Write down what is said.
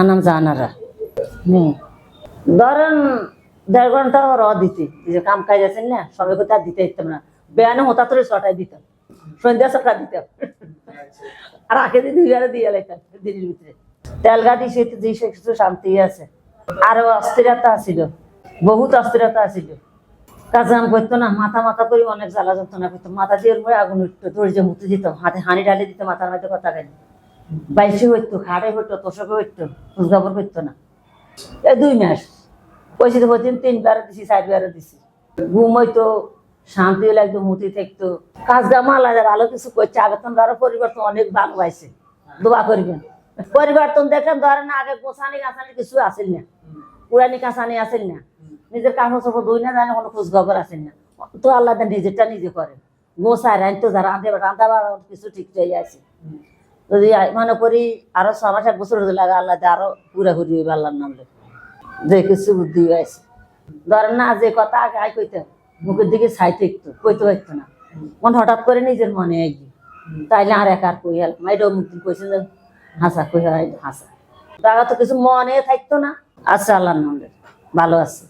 আর নাম জানারা। হুম। ধরেন, দেড় ঘণ্টা র দিতে। যে কাম কাজ আছেন না, সবাই কোথাও আর দিতে দিতাম না। বেয়ানে হতা তোরে ছটায় দিতাম। সন্ধ্যা ছটা দিতাম। আর আগে দিন দুইবারে দিয়ে লাইতাম দিনের ভিতরে। তেল গাড়ি সে যে সে কিছু শান্তি আছে। আরও অস্থিরতা আছিল। বহুত অস্থিরতা আছিল। কাজ কাম করতো না, মাথা মাথা করে অনেক জ্বালা যন্ত্রণা করতো। মাথা দিয়ে আগুন উঠতো, ধৈর্য মুক্তি দিত। হাতে হানি ঢালি দিত, মাথার মধ্যে কথা খাইনি বাইশে হইতো, খাড়ে হইতো, তোষকে হইতো খোঁজখবর করতো না। এই দুই মাস। পয়সা তো প্রতিদিন তিনবার দিছি চারবার দিছি। ঘুম হইতো, শান্তি একদম, মুতি থাকতো। কাজ কাম আলাদা, ভালো কিছু করছে আগে তো আরও পরিবর্তন অনেক ভালো পাইছে দোয়া করবেন। পরিবর্তন দেখেন ধরেন আগে গোছানি গাছানি কিছু আসেন না। পুরানি কাছানি আসেন না। নিজের কাপড় চোপড় দুই না, জানে কোনো খোঁজ খবর আসেন না। তো আল্লাহ নিজেরটা নিজে করে গোসায় রাইন তো যারা রাঁধা বাড়া কিছু ঠিক হয়ে আছে যদি মনে করি আরও ছ মাস এক বছর হতে লাগে, আল্লাহ আরও পুরা ঘুরি হইবে আল্লাহর নামলে যে কিছু বুদ্ধি হয়েছে। ধরেন না, যে কথা আগে আয় কইতাম মুখের দিকে ছাইতে একটু কইতে পারতো না। মন হঠাৎ করে নিজের মনে আইগি তাইলে আর এক আর কই হেল মাইডও মুখ কইছে যে, হাসা কই হাসা। টাকা তো কিছু মনে থাকতো না। আচ্ছা আল্লাহর নামলে ভালো আছে।